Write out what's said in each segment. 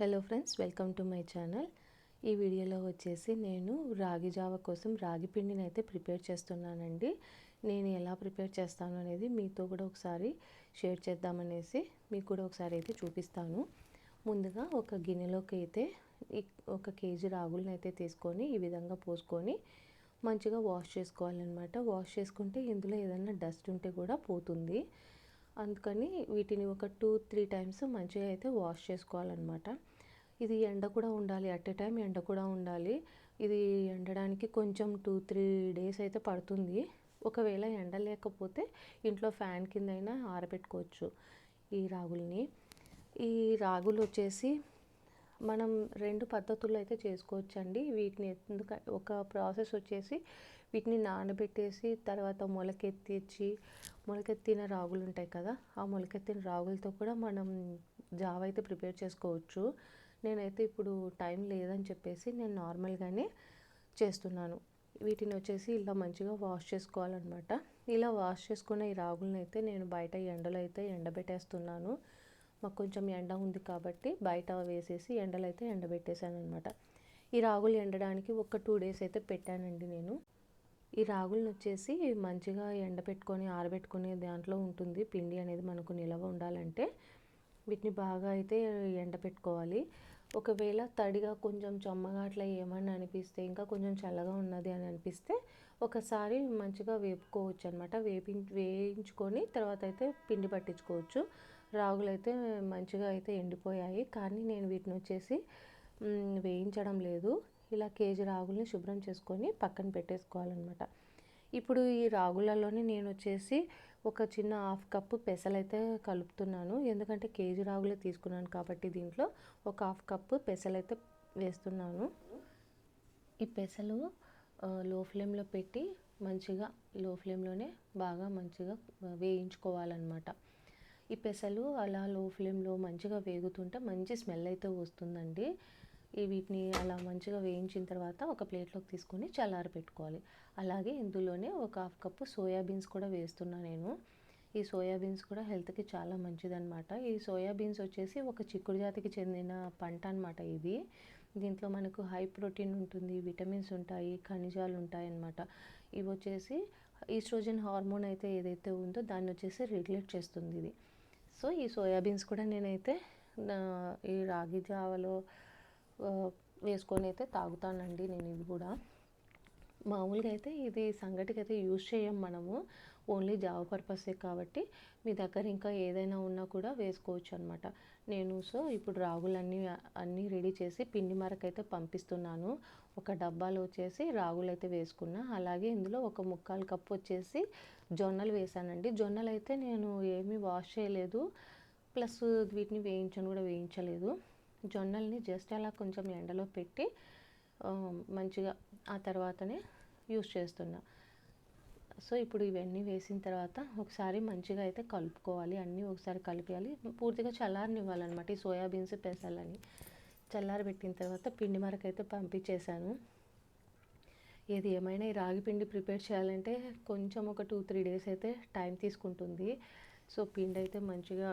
Hello friends welcome to my channel ఈ వీడియోలో వచ్చేసి నేను రాగి జావ కోసం రాగి పిండిని అయితే ప్రిపేర్ చేస్తున్నానండి. నేను ఎలా ప్రిపేర్ చేస్తాను అనేది మీతో కూడా ఒకసారి షేర్ చేద్దామనేసి మీకు కూడా ఒకసారి అయితే చూపిస్తాను. ముందుగా ఒక గిన్నెలోకి అయితే ఒక కేజీ రాగులను అయితే తీసుకొని ఈ విధంగా పోసుకొని మంచిగా వాష్ చేసుకోవాలన్నమాట. వాష్ చేసుకుంటే ఇందులో ఏదైనా డస్ట్ ఉంటే కూడా పోతుంది. అందుకని వీటిని ఒక టూ త్రీ టైమ్స్ మంచిగా అయితే వాష్ చేసుకోవాలన్నమాట. ఇది ఎండ కూడా ఉండాలి. అట్ ఏ టైం ఎండ కూడా ఉండాలి. ఇది ఎండడానికి కొంచెం టూ త్రీ డేస్ అయితే పడుతుంది. ఒకవేళ ఎండ లేకపోతే ఇంట్లో ఫ్యాన్ కింద అయినా ఆరబెట్టుకోవచ్చు ఈ రాగుల్ని. ఈ రాగులు వచ్చేసి మనం రెండు పద్ధతుల్లో అయితే చేసుకోవచ్చండి. వీటిని ఎందుక ఒక ప్రాసెస్ వచ్చేసి వీటిని నానబెట్టేసి తర్వాత మొలకెత్తిచ్చి మొలకెత్తిన రాగులు ఉంటాయి కదా ఆ మొలకెత్తిన రాగులతో కూడా మనం జావ అయితే ప్రిపేర్ చేసుకోవచ్చు. నేనైతే ఇప్పుడు టైం లేదని చెప్పేసి నేను నార్మల్గానే చేస్తున్నాను. వీటిని వచ్చేసి ఇలా మంచిగా వాష్ చేసుకోవాలన్నమాట. ఇలా వాష్ చేసుకున్న ఈ రాగులను అయితే నేను బయట ఎండలో అయితే ఎండబెట్టేస్తున్నాను. మాకు కొంచెం ఎండ ఉంది కాబట్టి బయట వేసేసి ఎండలో అయితే ఎండబెట్టేశాను అనమాట ఈ రాగులు ఎండడానికి ఒక టూ డేస్ అయితే పెట్టానండి నేను. ఈ రాగులను వచ్చేసి మంచిగా ఎండబెట్టుకొని ఆరబెట్టుకునే దాంట్లో ఉంటుంది. పిండి అనేది మనకు నిలవ ఉండాలంటే వీటిని బాగా అయితే ఎండబెట్టుకోవాలి. ఒకవేళ తడిగా కొంచెం చొమ్మగా అట్లా ఏమన్నా అనిపిస్తే ఇంకా కొంచెం చల్లగా ఉన్నది అని అనిపిస్తే ఒకసారి మంచిగా వేపుకోవచ్చు అనమాట వేపి వేయించుకొని తర్వాత అయితే పిండి పట్టించుకోవచ్చు. రాగులు అయితే మంచిగా అయితే ఎండిపోయాయి. కానీ నేను వీటిని వచ్చేసి వేయించడం లేదు. ఇలా కేజీ రాగుల్ని శుభ్రం చేసుకొని పక్కన పెట్టేసుకోవాలన్నమాట. ఇప్పుడు ఈ రాగులలోనే నేను వచ్చేసి ఒక చిన్న హాఫ్ కప్పు పెసలైతే కలుపుతున్నాను. ఎందుకంటే కేజీ రాగులే తీసుకున్నాను కాబట్టి దీంట్లో ఒక హాఫ్ కప్పు పెసలైతే వేస్తున్నాను. ఈ పెసలు లో ఫ్లేమ్లో పెట్టి మంచిగా లో ఫ్లేమ్లోనే బాగా మంచిగా వేయించుకోవాలన్నమాట. ఈ పెసలు అలా లో ఫ్లేమ్లో మంచిగా వేగుతుంటే మంచి స్మెల్ అయితే వస్తుందండి. ఈ వీటిని అలా మంచిగా వేయించిన తర్వాత ఒక ప్లేట్లోకి తీసుకొని చల్లారి పెట్టుకోవాలి. అలాగే ఇందులోనే ఒక హాఫ్ కప్పు సోయాబీన్స్ కూడా వేస్తున్నా నేను. ఈ సోయాబీన్స్ కూడా హెల్త్కి చాలా మంచిదన్నమాట. ఈ సోయాబీన్స్ వచ్చేసి ఒక చిక్కుడు జాతికి చెందిన పంట అనమాట ఇది. దీంట్లో మనకు హై ప్రోటీన్ ఉంటుంది విటమిన్స్ ఉంటాయి ఖనిజాలు ఉంటాయి అన్నమాట ఇవి వచ్చేసి ఈస్ట్రోజన్ హార్మోన్ అయితే ఏదైతే ఉందో దాన్ని వచ్చేసి రెగ్యులేట్ చేస్తుంది ఇది. సో ఈ సోయాబీన్స్ కూడా నేనైతే ఈ రాగి జావలో వేసుకొని అయితే తాగుతానండి నేను ఇది కూడా. మామూలుగా అయితే ఇది సంగటికి అయితే యూజ్ చేయం మనము. ఓన్లీ జావ పర్పసే కాబట్టి మీ దగ్గర ఇంకా ఏదైనా ఉన్నా కూడా వేసుకోవచ్చు అనమాట నేను సో ఇప్పుడు రాగులన్నీ అన్నీ రెడీ చేసి పిండి మరకైతే పంపిస్తున్నాను. ఒక డబ్బాలో వచ్చేసి రాగులు అయితే వేసుకున్నా. అలాగే ఇందులో ఒక ముక్కాలు కప్పు వచ్చేసి జొన్నలు వేసానండి. జొన్నలు అయితే నేను ఏమీ వాష్ చేయలేదు. ప్లస్ వీటిని వేయించను కూడా వేయించలేదు. జొన్నల్ని జస్ట్ అలా కొంచెం ఎండలో పెట్టి మంచిగా ఆ తర్వాతనే యూస్ చేస్తున్నా. సో ఇప్పుడు ఇవన్నీ వేసిన తర్వాత ఒకసారి మంచిగా అయితే కలుపుకోవాలి. అన్నీ ఒకసారి కలిపేయాలి. పూర్తిగా చల్లారనివ్వాలన్నమాట ఈ సోయాబీన్స్ పెసలని చల్లారబెట్టిన తర్వాత పిండి మరకైతే పంపించేశాను. ఏది ఏమైనా ఈ రాగి పిండి ప్రిపేర్ చేయాలంటే కొంచెం ఒక టూ త్రీ డేస్ అయితే టైం తీసుకుంటుంది. సో పిండి అయితే మంచిగా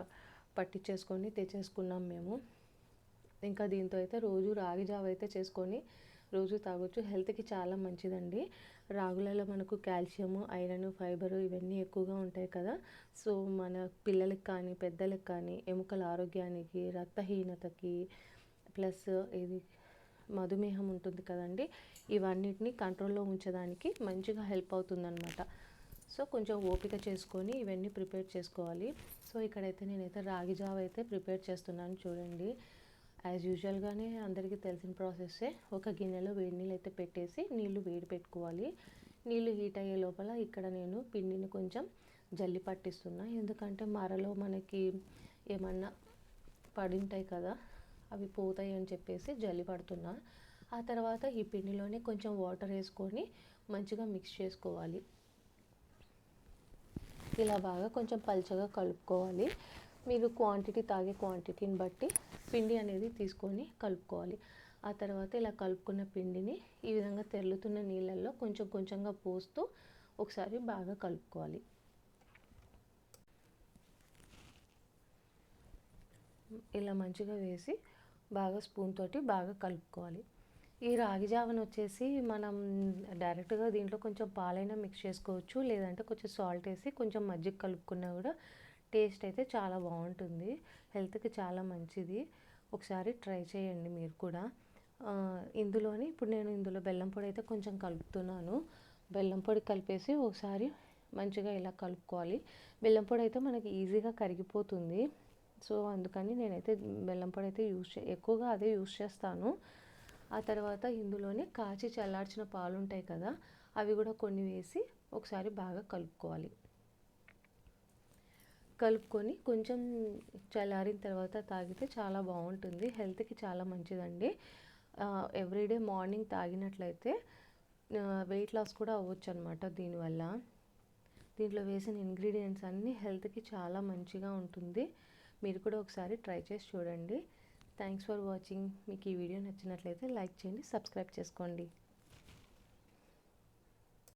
పట్టించేసుకొని తెచ్చేసుకున్నాం మేము. ఇంకా దీంతో అయితే రోజు రాగి జావ అయితే చేసుకొని రోజు తాగొచ్చు. హెల్త్కి చాలా మంచిదండి. రాగులలో మనకు కాల్షియము ఐరన్ ఫైబర్ ఇవన్నీ ఎక్కువగా ఉంటాయి కదా. సో మన పిల్లలకి కానీ పెద్దలకు కానీ ఎముకల ఆరోగ్యానికి రక్తహీనతకి ప్లస్ ఇది మధుమేహం ఉంటుంది కదండి. ఇవన్నిటిని కంట్రోల్లో ఉంచడానికి మంచిగా హెల్ప్ అవుతుందన్నమాట. సో కొంచెం ఓపిక చేసుకొని ఇవన్నీ ప్రిపేర్ చేసుకోవాలి. సో ఇక్కడైతే నేనైతే రాగి జావ అయితే ప్రిపేర్ చేస్తున్నాను చూడండి. యాజ్ యూజువల్గానే అందరికీ తెలిసిన ప్రాసెస్సే ఒక గిన్నెలో వేడి నీళ్ళు అయితే పెట్టేసి నీళ్ళు వేడి పెట్టుకోవాలి. నీళ్ళు హీట్ అయ్యే లోపల ఇక్కడ నేను పిండిని కొంచెం జల్లి పట్టిస్తున్నా. ఎందుకంటే మరలో మనకి ఏమన్నా పడింటాయి కదా అవి పోతాయి అని చెప్పేసి జల్లి పడుతున్నా. ఆ తర్వాత ఈ పిండిలోనే కొంచెం వాటర్ వేసుకొని మంచిగా మిక్స్ చేసుకోవాలి. ఇలా బాగా కొంచెం పల్చగా కలుపుకోవాలి. మీరు క్వాంటిటీ తాగే క్వాంటిటీని బట్టి పిండి అనేది తీసుకొని కలుపుకోవాలి. ఆ తర్వాత ఇలా కలుపుకున్న పిండిని ఈ విధంగా తెరులుతున్న నీళ్ళల్లో కొంచెం కొంచెంగా పోస్తూ ఒకసారి బాగా కలుపుకోవాలి. ఇలా మంచిగా వేసి బాగా స్పూన్ తోటి బాగా కలుపుకోవాలి. ఈ రాగి జావను వచ్చేసి మనం డైరెక్ట్గా దీంట్లో కొంచెం పాలైనా మిక్స్ చేసుకోవచ్చు. లేదంటే కొంచెం సాల్ట్ వేసి కొంచెం మజ్జిగ కలుపుకున్నా కూడా టేస్ట్ అయితే చాలా బాగుంటుంది. హెల్త్కి చాలా మంచిది. ఒకసారి ట్రై చేయండి మీరు కూడా. ఇందులోని ఇప్పుడు నేను ఇందులో బెల్లం పొడి అయితే కొంచెం కలుపుతున్నాను. బెల్లం పొడి కలిపేసి ఒకసారి మంచిగా ఇలా కలుపుకోవాలి. బెల్లం పొడి అయితే మనకి ఈజీగా కరిగిపోతుంది. సో అందుకని నేనైతే బెల్లం పొడి అయితే యూస్ ఎక్కువగా అదే యూస్ చేస్తాను. ఆ తర్వాత ఇందులోనే కాచి చల్లార్చిన పాలు ఉంటాయి కదా అవి కూడా కొన్ని వేసి ఒకసారి బాగా కలుపుకోవాలి. కలుపుకొని కొంచెం చల్లారిన తర్వాత తాగితే చాలా బాగుంటుంది. హెల్త్కి చాలా మంచిదండి. ఎవ్రీడే మార్నింగ్ తాగినట్లయితే వెయిట్ లాస్ కూడా అవ్వచ్చు అనమాట దీనివల్ల. దీంట్లో వేసిన ఇంగ్రీడియంట్స్ అన్నీ హెల్త్కి చాలా మంచిగా ఉంటుంది. మీరు కూడా ఒకసారి ట్రై చేసి చూడండి. Thanks for watching. మీకు ఈ వీడియో నచ్చినట్లయితే లైక్ చేయండి సబ్స్క్రైబ్ చేసుకోండి.